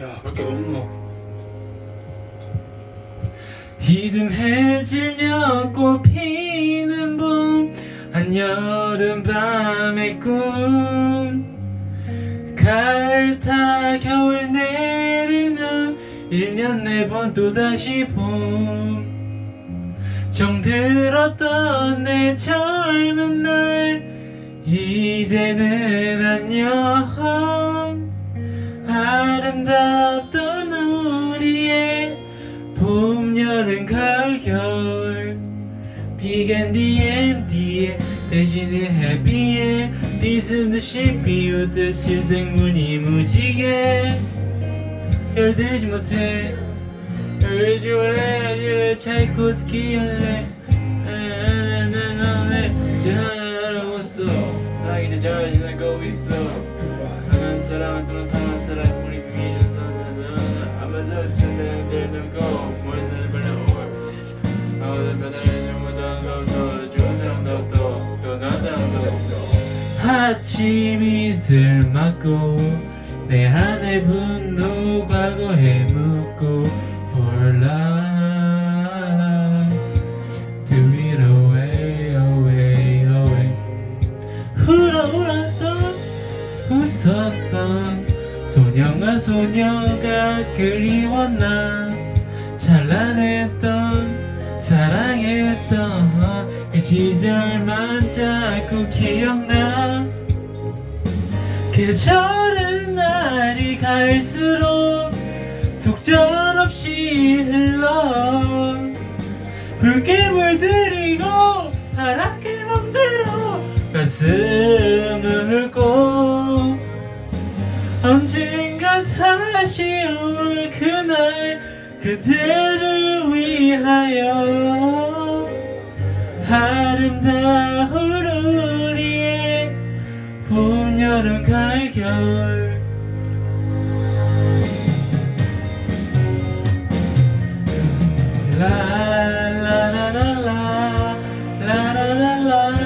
야, 밖에 너무 이듬해지려 꽃피는 봄 한여름 밤의 꿈. 가을 타 겨울 눈 1년 네 번 또다시 봄. 정들었던 내 젊은 날 이제는 안녕 아름답던 우리의 봄, 여름, 가을, 겨울. 비간 D&D에 대신에 해피에 비슴 듯이 비웃듯 신생문이 무지개. 열들지 못해. 왜 좋아해 차이코스키 할래. 나나나나 잘알아봤어. 나 이제 잘 지내고 있어. 한 사람은 또는 다른 사람 아침 이슬 맞고 내 안에 분노 과거에 묻고 For life. Do it away away away 울어 울었던 웃었던 소녀가 소녀가 그리웠나 찬란했던 사랑했던 그 시절만 자꾸 기억나. 계절은 날이 갈수록 속절없이 흘러. 붉게 물들이고 하얗게 멍들어 가슴은 울고 언젠가 다시 올 그날 그대를 위하여 아름다운 우리의 봄, 여름, 가을, 겨울. 라라라라라 라라라라라라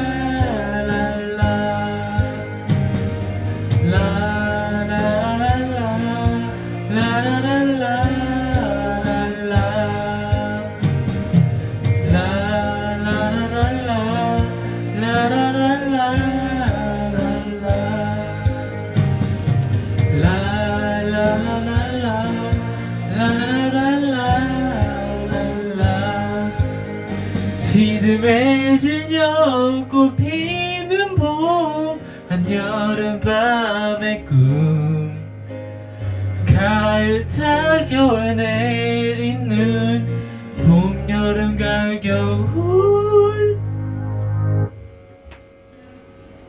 매질려 꽃피는 봄 한여름밤의 꿈. 가을 타겨울 내리는 봄 여름 가을 겨울